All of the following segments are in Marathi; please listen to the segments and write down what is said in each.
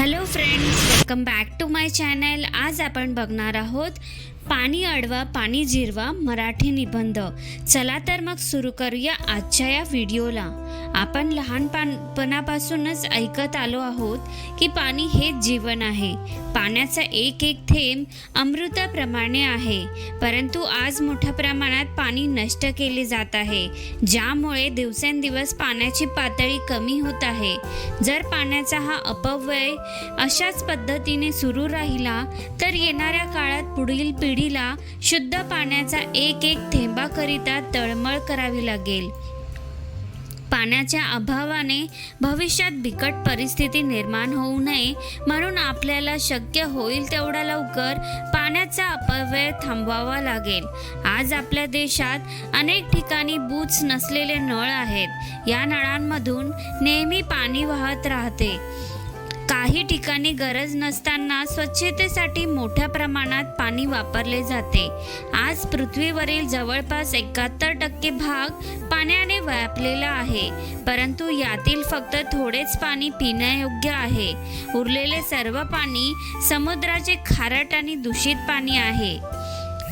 Hello friends welcome back to my channel आज आपण बघणार आहोत पाणी अडवा पाणी जिरवा मराठी निबंध. चला तर मग सुरू करूया आजच्या या व्हिडिओला. आपण लहानपणापासूनच ऐकत आलो आहोत की पाणी हेच जीवन आहे. पाण्याचा एक एक थेंब अमृताप्रमाणे आहे. परंतु आज मोठ्या प्रमाणात पाणी नष्ट केले जात आहे ज्यामुळे दिवसेंदिवस पाण्याची पातळी कमी होत आहे. जर पाण्याचा हा अपव्यय अशाच पद्धतीने सुरू राहिला तर येणाऱ्या काळात पुढील पिढीला शुद्ध पाण्याचा एक एक थेंबाकरिता तळमळ करावी लागेल. पाण्याच्या अभावाने भविष्यात बिकट परिस्थिती निर्माण होऊ नये म्हणून आपल्याला शक्य होईल तेवढा लवकर पाण्याचा अपव्यय थांबवावा लागेल. आज आपल्या देशात अनेक ठिकाणी बूच नसलेले नळ आहेत. या नळांमधून नेहमी पाणी वाहत राहते. काही ठिकाणी गरज नसताना स्वच्छतेसाठी मोठ्या प्रमाणात पाणी वापरले जाते. आज पृथ्वीवरील जवळपास एकाहत्तर टक्के भाग पाण्याने व्यापलेला आहे. परंतु यातील फक्त थोडेच पाणी पिण्यायोग्य आहे. उरलेले सर्व पाणी समुद्राचे खारट आणि दूषित पाणी आहे.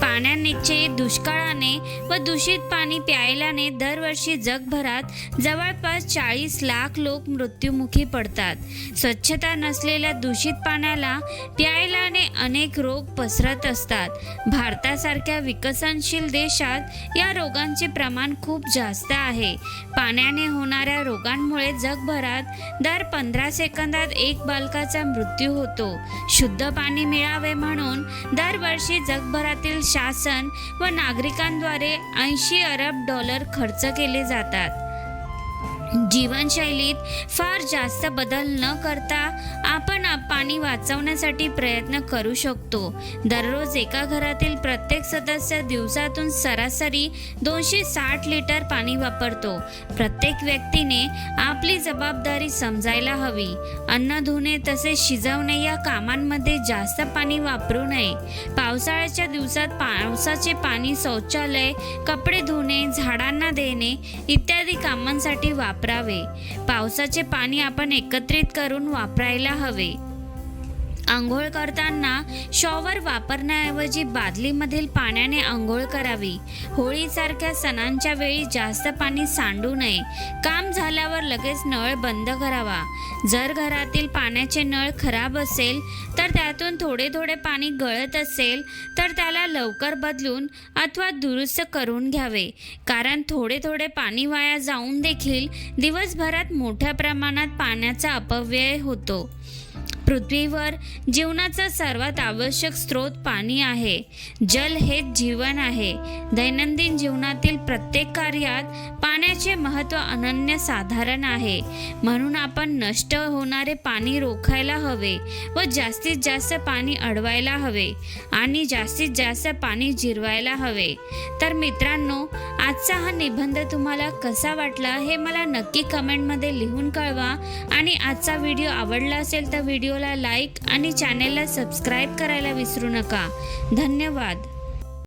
पाण्याचे दुष्काळाने व दूषित पाणी प्यायल्याने दरवर्षी जगभरात जवळपास चाळीस लाख लोक मृत्युमुखी पडतात. स्वच्छता नसलेल्या दूषित पाण्याला प्यायल्याने अनेक रोग पसरत असतात. भारतासारख्या विकसनशील देशात या रोगांचे प्रमाण खूप जास्त आहे. पाण्याने होणाऱ्या रोगांमुळे जगभरात दर पंधरा सेकंदात एक बालकाचा मृत्यू होतो. शुद्ध पाणी मिळावे म्हणून दरवर्षी जगभरातील शासन व नागरिकांद्वारे ऐंशी अरब डॉलर खर्च केले जातात. जीवनशैलीत फार जास्त बदल न करता आपण पाणी वाचवण्यासाठी प्रयत्न करू शकतो. दररोज एका घरातील प्रत्येक सदस्य दिवसातून सरासरी दोनशे साठ लिटर पाणी वापरतो. प्रत्येक व्यक्तीने आपली जबाबदारी समजायला हवी. अन्न धुणे तसेच शिजवणे या कामांमध्ये जास्त पाणी वापरू नये. पावसाळ्याच्या दिवसात पावसाचे पाणी शौचालय कपडे धुणे झाडांना देणे इत्यादी कामांसाठी वापरावे. पावसाचे पाणी आपण एकत्रित करून वापरायला हवे. आंघोळ करताना शॉवर वापरण्याऐवजी बादलीमधील पाण्याने आंघोळ करावी. होळीसारख्या सणांच्या वेळी जास्त पाणी सांडू नये. काम झाल्यावर लगेच नळ बंद करावा. जर घरातील पाण्याचे नळ खराब असेल तर त्यातून थोडे थोडे पाणी गळत असेल तर त्याला लवकर बदलून अथवा दुरुस्त करून घ्यावे. कारण थोडे थोडे पाणी वाया जाऊन देखील दिवसभरात मोठ्या प्रमाणात पाण्याचा अपव्यय होतो. पृथ्वीवर जीवनाचा सर्वात आवश्यक स्रोत पाणी आहे. जल हेच जीवन आहे. दैनंदिन जीवनातील प्रत्येक कार्यात पाण्याचे महत्त्व अनन्य साधारण आहे. म्हणून आपण नष्ट होणारे पाणी रोखायला हवे व जास्तीत जास्त पाणी अडवायला हवे आणि जास्तीत जास्त पाणी जिरवायला हवे. तर मित्रांनो आजचा हा निबंध तुम्हाला कसा वाटला हे मला नक्की कमेंटमध्ये लिहून कळवा आणि आजचा व्हिडिओ आवडला असेल तर व्हिडिओ व्हिडिओला लाईक आणि चॅनेलला सबस्क्राईब करायला विसरू नका. धन्यवाद.